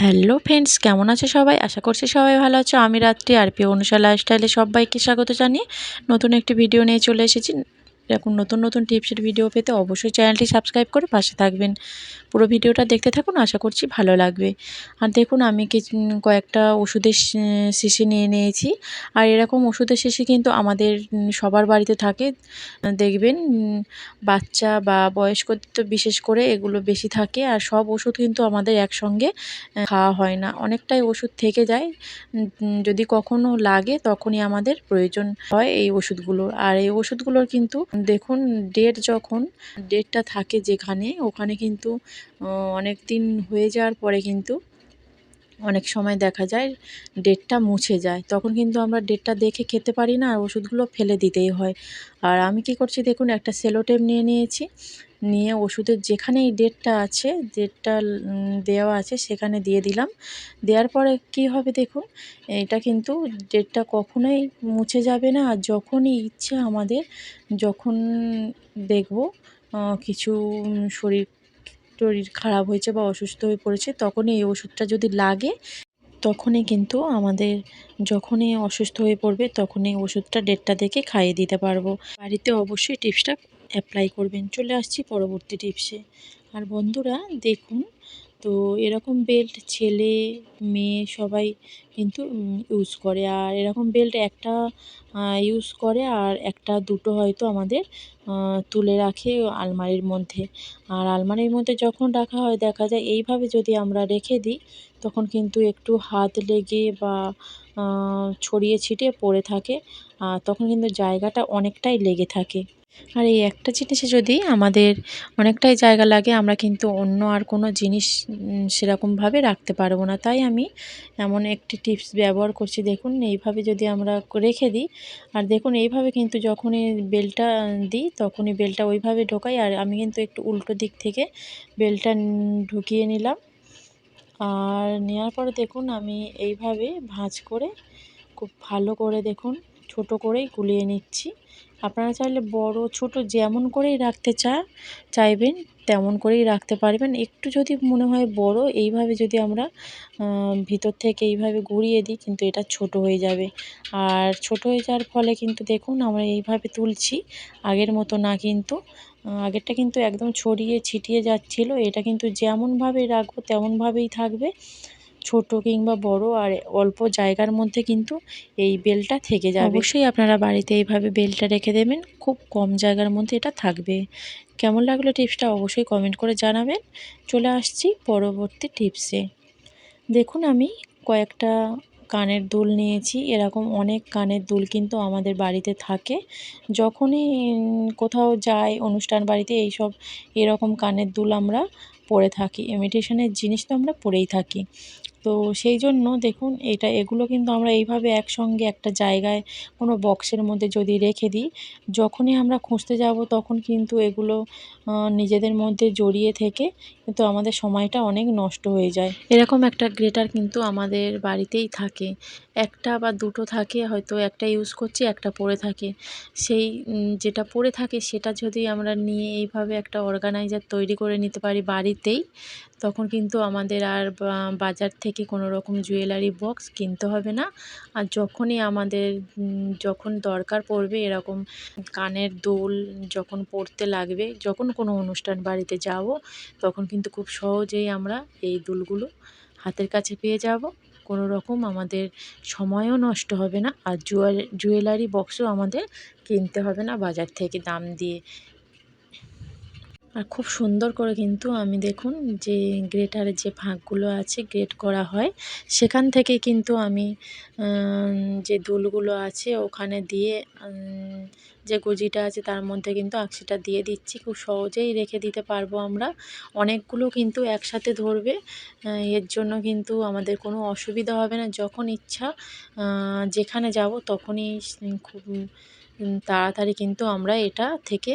Hello friends, কেমন আছে সবাই? আশা করছি সবাই ভালো আছো। আমি রাত্রি, আর পি অনুষা লাইফস্টাইলে সবাইকে স্বাগত জানিয়ে নতুন একটি ভিডিও নিয়ে চলে এসেছি। এরকম নতুন নতুন টিপসের ভিডিও পেতে অবশ্যই চ্যানেলটি সাবস্ক্রাইব করে পাশে থাকবেন। পুরো ভিডিওটা দেখতে থাকুন, আশা করছি ভালো লাগবে। আর দেখুন, আমি কিছু, কয়েকটা ওষুধের শিশি নিয়ে নিয়েছি। আর এরকম ওষুধের শিশি কিন্তু আমাদের সবার বাড়িতে থাকে। দেখবেন বাচ্চা বা বয়স্কদের তো বিশেষ করে এগুলো বেশি থাকে। আর সব ওষুধ কিন্তু আমাদের একসঙ্গে খাওয়া হয় না। অনেকটাই ওষুধ থেকে যায়। যদি কখনো লাগে, তখনই আমাদের প্রয়োজন হয় এই ওষুধগুলোর। আর এই ওষুধগুলোর কিন্তু দেখুন ডেট যখন ডেটটা থাকে যেখানে ওখানে কিন্তু অনেক দিন হয়ে যাওয়ার পরে কিন্তু অনেক সময় দেখা যায় ডেটটা মুছে যায়। তখন কিন্তু আমরা ডেটটা দেখে খেতে পারি না আর ওষুধগুলো ফেলে দিতেই হয়। আর আমি কি করছি দেখুন, একটা সেলোটেপ নিয়ে নিয়েছি। নিয়ে ওষুধের যেখানে এই ডেটটা আছে, ডেটটা দেওয়া আছে সেখানে দিয়ে দিলাম। দেওয়ার পরে কি হবে দেখুন, এটা কিন্তু ডেটটা কখনোই মুছে যাবে না। আর যখনই ইচ্ছে আমাদের, যখন দেখব কিছু শরীর শরীর খারাপ হয়েছে বা অসুস্থ হয়ে পড়েছে, তখনই এই ওষুধটা যদি লাগে, তখনই কিন্তু আমাদের যখনই অসুস্থ হয়ে পড়বে, তখনই ওষুধটা ডেটটা দেখে খাইয়ে দিতে পারব। বাড়িতে অবশ্যই টিপসটা অ্যাপ্লাই করবেন। চলে আসছি পরবর্তী টিপসে। আর বন্ধুরা, দেখুন তো এরকম বেল্ট ছেলে, মেয়ে সবাই কিন্তু ইউজ করে। আর এরকম বেল্ট একটা ইউজ করে আর একটা দুটো হয়তো আমাদের তুলে রাখে আলমারির মধ্যে। আর আলমারির মধ্যে যখন রাখা হয়, দেখা যায় এইভাবে যদি আমরা রেখে দিই, তখন কিন্তু একটু হাত লেগে বা ছড়িয়ে ছিটিয়ে পড়ে থাকে। আর তখন কিন্তু জায়গাটা অনেকটাই লেগে থাকে। আর এই একটা জিনিসে যদি আমাদের অনেকটাই জায়গা লাগে, আমরা কিন্তু অন্য আর কোনো জিনিস সেরকমভাবে রাখতে পারব না। তাই আমি এমন একটি টিপস ব্যবহার করছি। দেখুন, এইভাবে যদি আমরা রেখে দিই, আর দেখুন, এইভাবে কিন্তু যখনই বেলটা দিই, তখনই বেলটা ওইভাবে ঢোকাই। আর আমি কিন্তু একটু উল্টো দিক থেকে বেলটা ঢুকিয়ে নিলাম। আর নেওয়ার পরে দেখুন, আমি এইভাবে ভাঁজ করে, খুব ভালো করে দেখুন ছোট করেই গুলিয়ে নিচ্ছি। আপনারা চাইলে বড়, ছোট যেমন করেই রাখতে চা, চাইবেন, তেমন করেই রাখতে পারবেন। একটু যদি মনে হয় বড়, এইভাবে যদি আমরা ভিতর থেকে এইভাবে ঘুরিয়ে দিই কিন্তু এটা ছোট হয়ে যাবে। আর ছোট হয়ে যাওয়ার ফলে কিন্তু দেখুন আমরা এইভাবে তুলছি, আগের মতো না কিন্তু আগেরটা কিন্তু একদম ছড়িয়ে ছিটিয়ে যাচ্ছিল। এটা কিন্তু যেমনভাবে রাখব তেমনভাবেই থাকবে। ছোট কিংবা বড় আর অল্প জায়গার মধ্যে কিন্তু এই বেলটা থেকে যাবে। অবশ্যই আপনারা বাড়িতে এইভাবে বেলটা রেখে দেবেন, খুব কম জায়গার মধ্যে এটা থাকবে। কেমন লাগল টিপসটা অবশ্যই কমেন্ট করে জানাবেন। চলে আসছি পরবর্তী টিপসে। দেখুন, আমি কয়েকটা কানের দুল নিয়েছি। এরকম অনেক কানের দুল কিন্তু আমাদের বাড়িতে থাকে। যখনই কোথাও যাই, অনুষ্ঠান বাড়িতে এইসব এরকম কানের দুল আমরা পরে থাকি। ইমিটেশনের জিনিস তো আমরা পরেই থাকি। তো সেই জন্য দেখুন, এটা, এগুলো কিন্তু আমরা এইভাবে একসঙ্গে একটা জায়গায় কোনো বক্সের মধ্যে যদি রেখে দিই, যখনই আমরা খুঁজতে যাব তখন কিন্তু এগুলো নিজেদের মধ্যে জড়িয়ে থেকে কিন্তু আমাদের সময়টা অনেক নষ্ট হয়ে যায়। এরকম একটা গ্রেটার কিন্তু আমাদের বাড়িতেই থাকে। একটা বা দুটো থাকে, হয়তো একটা ইউজ করছি, একটা পড়ে থাকে। সেই যেটা পড়ে থাকে সেটা যদি আমরা নিয়ে এইভাবে একটা অর্গানাইজার তৈরি করে নিতে পারি বাড়িতেই। তখন কিন্তু আমাদের আর বাজার থেকে কোনো রকম জুয়েলারি বক্স কিনতে হবে না। আর যখনই আমাদের যখন দরকার পড়বে এরকম কানের দোল যখন পড়তে লাগবে, যখন কোনো অনুষ্ঠান বাড়িতে যাব, তখন কিন্তু খুব সহজেই আমরা এই দুলগুলো হাতের কাছে পেয়ে যাব। কোনো রকম আমাদের সময়ও নষ্ট হবে না। আর জুয়েল, জুয়েলারি বক্সও আমাদের কিনতে হবে না বাজার থেকে দাম দিয়ে। আর খুব সুন্দর করে কিন্তু আমি দেখুন যে গ্রেটারের যে ফাঁকগুলো আছে গ্রেট করা হয়, সেখান থেকে কিন্তু আমি যে দুলগুলো আছে ওখানে দিয়ে যে গুজিটা আছে তার মধ্যে কিন্তু আকশিটা দিয়ে দিচ্ছি। খুব সহজেই রেখে দিতে পারব আমরা। অনেকগুলো কিন্তু একসাথে ধরবে। এর জন্য কিন্তু আমাদের কোনো অসুবিধা হবে না। যখন ইচ্ছা যেখানে যাব তখনই খুব তাড়াতাড়ি কিন্তু আমরা এটা থেকে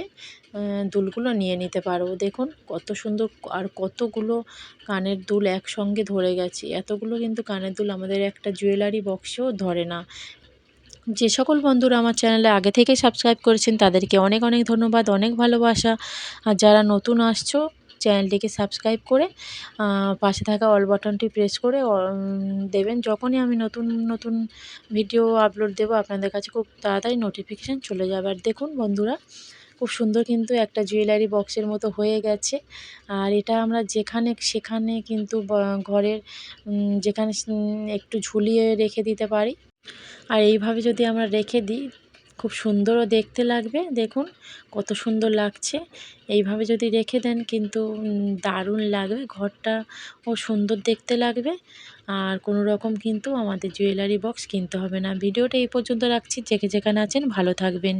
দুলগুলো নিয়ে নিতে পারব। দেখুন কত সুন্দর আর কতগুলো কানের দুল একসঙ্গে ধরে গেছে। এতগুলো কিন্তু কানের দুল আমাদের একটা জুয়েলারি বক্সেও ধরে না। যে সকল বন্ধুরা আমার চ্যানেলে আগে থেকে সাবস্ক্রাইব করেছেন, তাদেরকে অনেক অনেক ধন্যবাদ, অনেক ভালোবাসা। আর যারা নতুন আসছো, চ্যানেলটিকে সাবস্ক্রাইব করে পাশে থাকা অল বাটনটি প্রেস করে দেবেন। যখনই আমি নতুন নতুন ভিডিও আপলোড দেব, আপনাদের কাছে খুব তাড়াতাড়ি নোটিফিকেশান চলে যাবে। আর দেখুন বন্ধুরা খুব সুন্দর কিন্তু একটা জুয়েলারি বক্সের মতো হয়ে গেছে। আর এটা আমরা যেখানে, সেখানে কিন্তু ঘরের যেখানে একটু ঝুলিয়ে রেখে দিতে পারি। আর এইভাবে যদি আমরা রেখে দিই, খুব সুন্দরও দেখতে লাগবে। দেখুন, কত সুন্দর লাগছে। এইভাবে যদি রেখে দেন কিন্তু দারুণ লাগবে। ঘরটা ও সুন্দর দেখতে লাগবে। আর কোনো রকম কিন্তু আমাদের জুয়েলারি বক্স কিনতে হবে না। ভিডিওটা এই পর্যন্ত রাখছি। যেখানে যেখানে আছেন, ভালো থাকবেন।